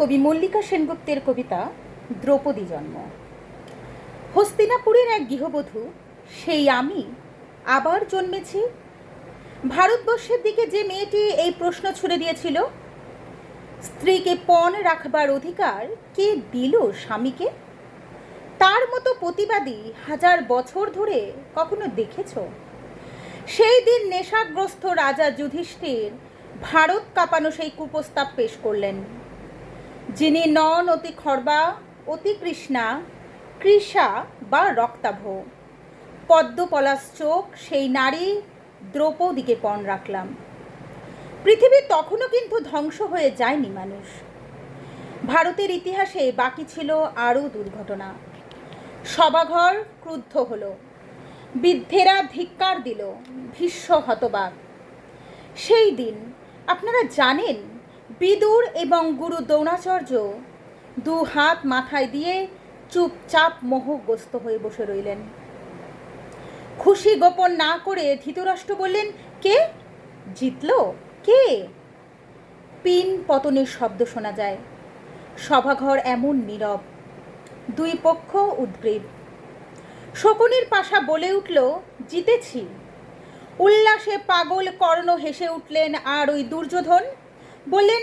কবি মল্লিকা সেনগুপ্তের কবিতা দ্রৌপদী জন্ম। হস্তিনাপুরের এক গৃহবধূ, সেই আমি আবার জন্মেছি। ভারতবর্ষের দিকে যে মেয়েটি এই প্রশ্ন ছুড়ে দিয়েছিল, স্ত্রীকে পণ রাখবার অধিকার কে দিল স্বামীকে? তার মতো প্রতিবাদী হাজার বছর ধরে কখনো দেখেছ? সেই দিন নেশাগ্রস্ত রাজা যুধিষ্ঠির ভারত কাঁপানো সেই কুপ্রস্তাব পেশ করলেন। যিনি নন অতি খর্বা, অতি কৃষ্ণা, কৃষা বা রক্তাভ। পদ্মপলাশ চোখ, সেই নারী দ্রৌপদীকে পণ রাখলাম। পৃথিবী তখনও কিন্তু ধ্বংস হয়ে যায়নি মানুষ। ভারতের ইতিহাসে বাকি ছিল আরও দুর্ঘটনা। সভাঘর ক্রুদ্ধ হলো। বৃদ্ধেরা ধিক্কার দিল, ভীষ্ম হতবাক। সেই দিন, আপনারা জানেন বিদুর এবং গুরু দ্রোণাচার্য দু হাত মাথায় দিয়ে চুপচাপ মোহগ্রস্ত হয়ে বসে রইলেন। খুশি গোপন না করে ধৃতরাষ্ট্র বললেন, কে? জিতল? কে? পিন পতনের শব্দ শোনা যায়। সভাঘর এমন নীরব, দুই পক্ষ উদ্গ্রীব। শকুনির পাশা বলে উঠল, জিতেছি। উল্লাসে পাগল কর্ণ হেসে উঠলেন আর ওই দুর্যোধন বললেন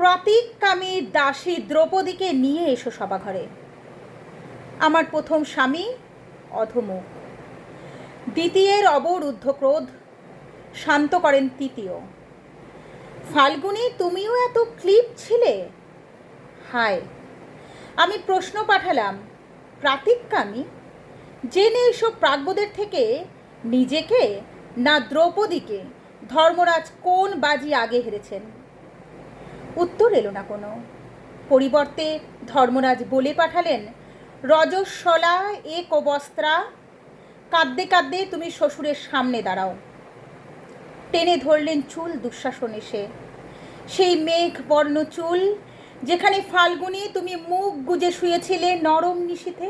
প্রতীককামী দাসী দ্রৌপদীকে নিয়ে এসো সভাঘরে আমার প্রথম স্বামী অধমুখ দ্বিতীয়ের অবরুদ্ধ ক্রোধ শান্ত করেন তৃতীয়। ফাল্গুনি, তুমিও এত ক্লিপ ছিলে? হায়, আমি প্রশ্ন পাঠালাম প্রাতিককামী জেনে এসব প্রাজ্ঞদের থেকে নিজেকে না দ্রৌপদীকে? ধর্মরাজ কোন বাজি আগে হেরেছেন? উত্তর এলো না কোনো। পরিবর্তে ধর্মরাজ বলে পাঠালেন, রজস্বলা এ কবস্ত্রা, কাঁদতে কাঁদতে তুমি শ্বশুরের সামনে দাঁড়াও। টেনে ধরলেন চুল দুঃশাসন এসে সেই মেঘ বর্ণ চুল, যেখানে ফাল্গুনি তুমি মুখ গুজে শুয়েছিলে নরম নিশীথে।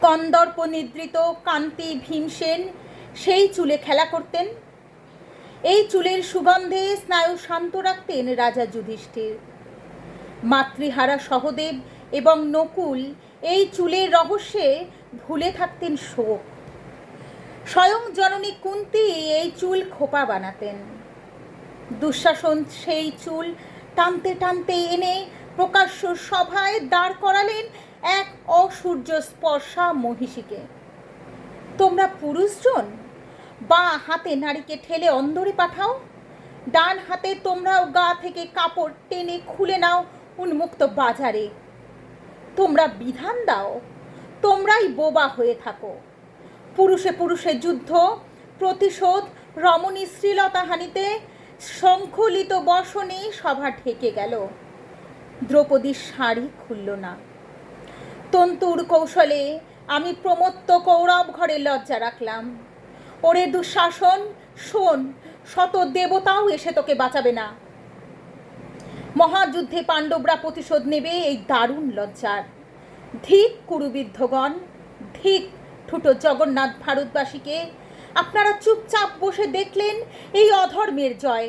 কন্দর্প নিদ্রিত কান্তি ভীমসেন সেই চুলে খেলা করতেন। এই চুলের সুগন্ধে স্নায়ু শান্ত রাখতেন রাজা যুধিষ্ঠির। মাতৃহারা সহদেব এবং নকুল এই চুলের রহস্যে ভুলে থাকতেন শোক। স্বয়ং জননী কুন্তি এই চুল খোপা বানাতেন। দুঃশাসন সেই চুল টানতে টানতে এনে প্রকাশ্য সভায় দাঁড় করালেন এক অসূর্য স্পর্শা মহিষীকে। তোমরা পুরুষজন? বা হাতে নারীকে ঠেলে অন্দরে পাঠাও। ডান হাতে তোমরাও গা থেকে কাপড় টেনে খুলে নাও উন্মুক্ত বাজারে। তোমরা বিধান দাও, তোমরাই বোবা হয়ে থাকো। পুরুষে পুরুষে যুদ্ধ, প্রতিশোধ, রমণী শ্রীলতাহানিতে শঙ্খলিত বসনে সভা ঠেকে গেল। দ্রৌপদীর শাড়ি খুলল না। তন্তুর কৌশলে আমি প্রমত্ত কৌরব ঘরে লজ্জা রাখলাম। ওরে দুঃশাসন, শোন, শত দেবতাও এসে তোকে বাঁচাবে না। মহাযুদ্ধে পাণ্ডবরা প্রতিশোধ নেবে এই দারুণ লজ্জার। ধিক কুরুবিদ্ধগণ, ধিক ঠুটো জগন্নাথ ভারতবাসীকে, আপনারা চুপচাপ বসে দেখলেন এই অধর্মের জয়।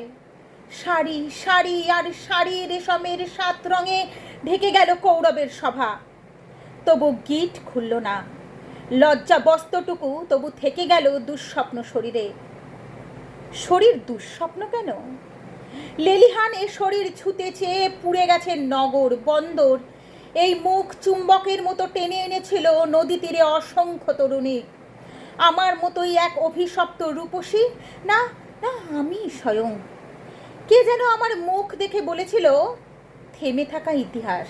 শাড়ি শাড়ি আর শাড়ি রেশমের সাত রঙে ঢেকে গেল কৌরবের সভা। তবু গিট খুলল না। লজ্জা বস্ত্রটুকু তবু থেকে গেল দুঃস্বপ্ন শরীরে। শরীর দুঃস্বপ্ন কেন? লেলিহান এ শরীর ছুতে চেয়ে পুড়ে গেছে নগর, বন্দর। এই মুখ চুম্বকের মতো টেনে এনেছিল নদী তীরে অসংখ্য তরুণী। আমার মতোই এক অভিশপ্ত রূপসী? না না, আমি স্বয়ং। কে যেন আমার মুখ দেখে বলেছিল, থেমে থাকা ইতিহাস।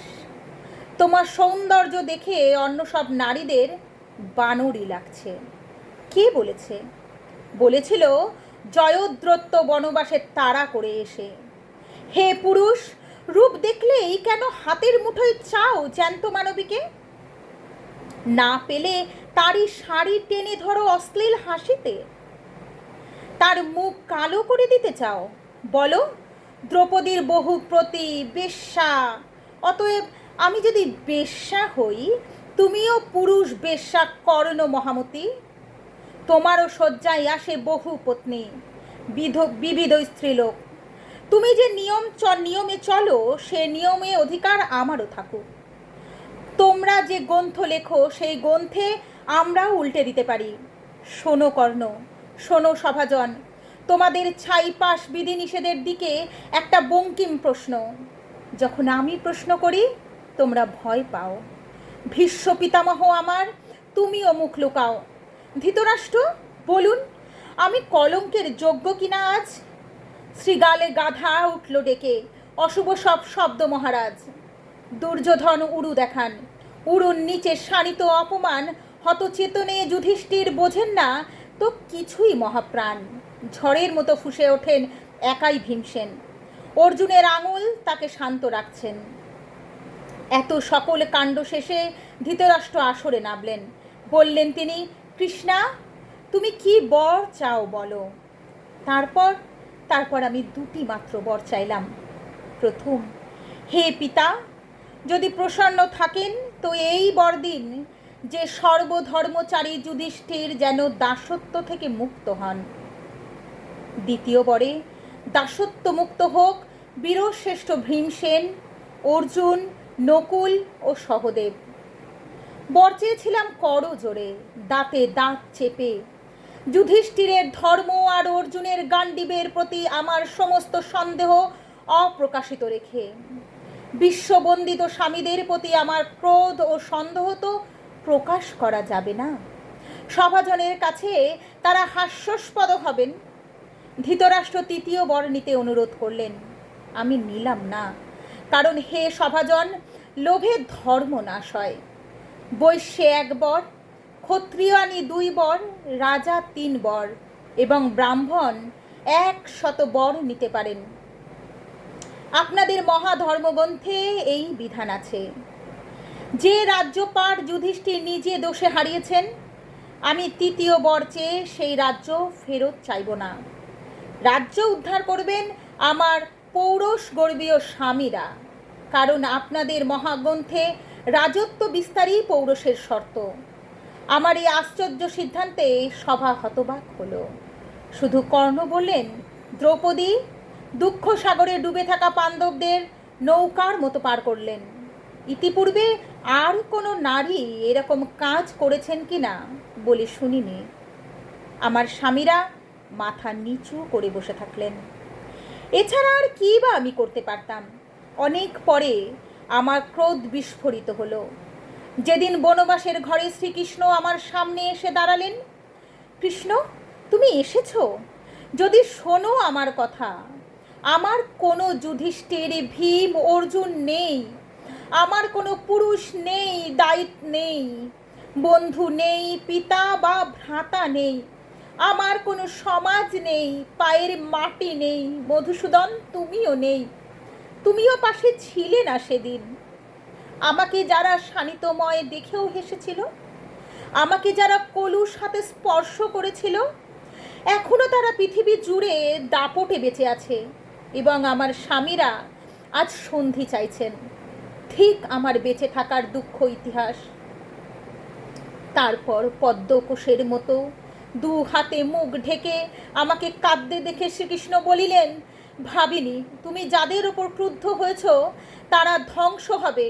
তোমার সৌন্দর্য দেখে অন্য সব নারীদের বানরই লাগছে। কে বলেছে? বলেছিল জয়দ্রত্ব বনবাসের তাড়া করে এসে। হে পুরুষ, রূপ দেখলেই কেন হাতের মুঠোয় চাও জ্যান্ত মানবীকে? না পেলে তারই শাড়ি টেনে ধরো অশ্লীল হাসিতে। তার মুখ কালো করে দিতে চাও। বলো, দ্রৌপদীর বহু প্রতি বেশ্যা। অতএব আমি যদি বেশ্যা হই তুমিও পুরুষ বেশ্যা কর্ণ মহামতি। তোমারও শয্যায় আসে বহু পত্নী, বিধ বিবিধ স্ত্রীলোক। তুমি যে নিয়ম চ নিয়মে চলো, সে নিয়মে অধিকার আমারও থাকুক। তোমরা যে গ্রন্থ লেখো, সেই গ্রন্থে আমরাও উল্টে দিতে পারি। শোনো কর্ণ, শোনো সভাজন, তোমাদের ছাইপাশ বিধিনিষেধের দিকে একটা বঙ্কিম প্রশ্ন। যখন আমি প্রশ্ন করি, তোমরা ভয় পাও। ভীষ্ম পিতামহ আমার, তুমিও মুখ লুকাও। ধৃতরাষ্ট্র, বলুন, আমি কলঙ্কের যোগ্য কিনা আজ? শ্রীগালে গাধা উঠল ডেকে, অশুভ সব শব্দ মহারাজ। দুর্যোধন উড়ু দেখান উড়ুর নিচে শানিত অপমান, হতচেতনে যুধিষ্ঠির বোঝেন না, তো কিছুই মহাপ্রাণ। ঝড়ের মতো ফুসে ওঠেন একাই ভীমসেন। অর্জুনের আঙুল তাকে শান্ত রাখছেন। এত সকল কাণ্ড শেষে ধৃতরাষ্ট্র আসরে নামলেন। বললেন তিনি, কৃষ্ণা, তুমি কি বর চাও বলো? তারপর তারপর আমি দুটি মাত্র বর চাইলাম। প্রথম, হে পিতা, যদি প্রসন্ন থাকেন, তো এই বরদিন যে সর্বধর্মচারী যুধিষ্ঠির যেন দাসত্ব থেকে মুক্ত হন। দ্বিতীয় বরে, দাসত্ব মুক্ত হোক, বীরশ্রেষ্ঠ ভীমসেন অর্জুন নকুল ও সহদেব। বর চেয়েছিলাম করো জোরে, দাঁতে দাঁত চেপে। যুধিষ্ঠিরের ধর্ম আর অর্জুনের গান্ডিবের প্রতি আমার সমস্ত সন্দেহ অপ্রকাশিত রেখে। বিশ্ববন্দিত স্বামীদের প্রতি আমার ক্রোধ ও সন্দেহ তো প্রকাশ করা যাবে না। সভাজনের কাছে তারা হাস্যস্পদ হবেন। ধৃতরাষ্ট্র তৃতীয় বর নিতে অনুরোধ করলেন। আমি নিলাম না। কারণ হে সভাজন, লোভে ধর্ম নাশ হয়। বৈশ্যে এক বর ক্ষত্রিয়ানি দুই বর, রাজা তিন বর, এবং ব্রাহ্মণ এক শত বর নিতে পারেন। আপনাদের মহাধর্মগ্রন্থে এই বিধান আছে, যে রাজ্যপাট যুধিষ্ঠির নিজে দোষে হারিয়েছেন, আমি তৃতীয় বর চেয়ে সেই রাজ্য ফেরত চাইব না। রাজ্য উদ্ধার করবেন আমার পৌরষ গর্বীয় স্বামীরা। কারণ আপনাদের মহাগ্রন্থে রাজত্ব বিস্তারই পৌরষের শর্ত। আমার এই আশ্চর্য সিদ্ধান্তে সভা হতবাক হলো। শুধু কর্ণ বললেন, দ্রৌপদী দুঃখ সাগরে ডুবে থাকা পাণ্ডবদের নৌকার মতো পার করলেন। ইতিপূর্বে আর কোনো নারী এরকম কাজ করেছেন কি না বলে শুনিনি। আমার স্বামীরা মাথা নিচু করে বসে থাকলেন। এছাড়া আর কী বা আমি করতে পারতাম? অনেক পরে আমার ক্রোধ বিস্ফোরিত হলো। যেদিন বনবাসের ঘরে শ্রীকৃষ্ণ আমার সামনে এসে দাঁড়ালেন, কৃষ্ণ, তুমি এসেছ? যদি শোনো আমার কথা, আমার কোনো যুধিষ্ঠির ভীম অর্জুন নেই, আমার কোনো পুরুষ নেই, দায়িত্ব নেই, বন্ধু নেই, পিতা বা ভ্রাতা নেই আমার কোনো সমাজ নেই, পায়ের মাটি নেই, মধুসূদন তুমিও নেই। তুমিও পাশে ছিলে না সেদিন। আমাকে যারা শানিতময় দেখেও হেসেছিল, আমাকে যারা কলুর সাথে স্পর্শ করেছিল এখনও তারা পৃথিবী জুড়ে দাপটে বেঁচে আছে এবং আমার স্বামীরা আজ সন্ধি চাইছেন। ঠিক আমার বেঁচে থাকার দুঃখ ইতিহাস। তারপর পদ্মকোষের মতো দু হাতে মুখ ঢেকে আমাকে কাঁদতে দেখে শ্রীকৃষ্ণ বলিলেন, ভাবিনি, তুমি যাদের ওপর ক্রুদ্ধ হয়েছ, তারা ধ্বংস হবে।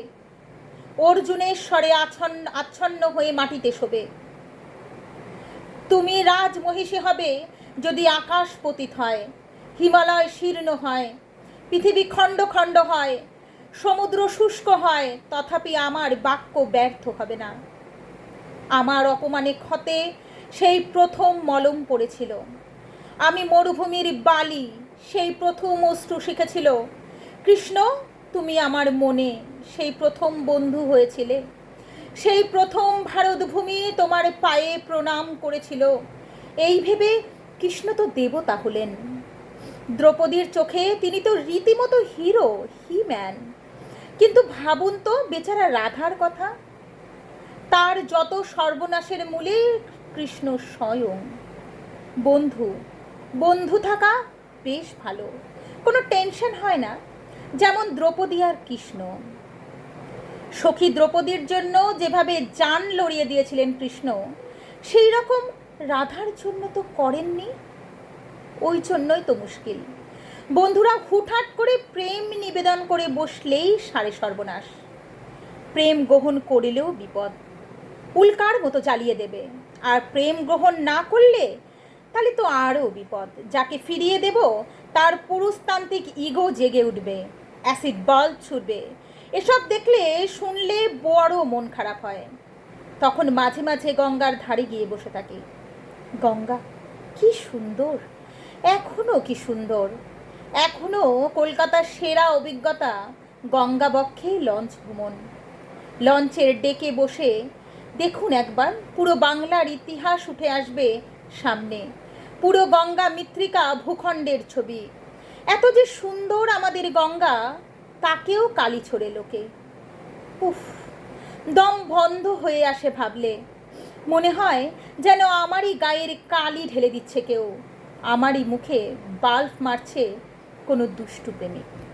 অর্জুনের স্বরে আচ্ছন্ন আচ্ছন্ন হয়ে মাটিতে শোবে। তুমি রাজমহিষী হবে যদি আকাশ পতিত হয়, হিমালয় শীর্ণ হয়, পৃথিবী খণ্ড খণ্ড হয়, সমুদ্র শুষ্ক হয়, তথাপি আমার বাক্য ব্যর্থ হবে না। আমার অপমানে ক্ষতে সেই প্রথম মলম পড়েছিল। আমি মরুভূমির বালি, সেই প্রথম অশ্রু শিখেছিল। কৃষ্ণ, তুমি আমার মনে, সেই প্রথম বন্ধু হয়েছিলে। সেই প্রথম ভারতভূমি তোমার পায়ে প্রণাম করেছিল। এই ভেবে কৃষ্ণ তো দেবতা হলেন। দ্রৌপদীর চোখে তিনি তো রীতিমতো হিরো হি ম্যান কিন্তু ভাবুন তো, বেচারা রাধার কথা। তার যত সর্বনাশের মূলে কৃষ্ণ স্বয়ং। বন্ধু বন্ধু থাকা বেশ ভালো। কোনো টেনশন হয় না, যেমন দ্রৌপদী আর কৃষ্ণ। সখী দ্রৌপদীর জন্য যেভাবে জান লড়িয়ে দিয়েছিলেন কৃষ্ণ, সেই রকম রাধার জন্য তো করেননি? ওই জন্যই তো মুশকিল। বন্ধুরা হুটহাট করে প্রেম নিবেদন করে বসলেই সারে সর্বনাশ। প্রেম গ্রহণ করিলেও বিপদ, উল্কার মতো জ্বালিয়ে দেবে। আর প্রেম গ্রহণ না করলে তাহলে তো আরও বিপদ। যাকে ফিরিয়ে দেব, তার পুরুষতান্ত্রিক ইগো জেগে উঠবে, অ্যাসিড বল ছুটবে এসব দেখলে শুনলে বড় মন খারাপ হয়। তখন মাঝে মাঝে গঙ্গার ধারে গিয়ে বসে থাকি। গঙ্গা, কি সুন্দর! এখনও কি সুন্দর! এখনও কলকাতার সেরা অভিজ্ঞতা গঙ্গা বক্ষে লঞ্চ ভ্রমণ। লঞ্চের ডেকে বসে দেখুন একবার, পুরো বাংলার ইতিহাস উঠে আসবে সামনে। পুরো গঙ্গা মৃত্তিকা ভূখণ্ডের ছবি। এত যে সুন্দর আমাদের গঙ্গা, তাকেও কালি ছড়ে লোকে। উফ, দম বন্ধ হয়ে আসে ভাবলে। মনে হয় যেন আমারই গায়ের কালি ঢেলে দিচ্ছে কেউ। আমারই মুখে বাল্ব মারছে কোনো দুষ্টু প্রেমিক।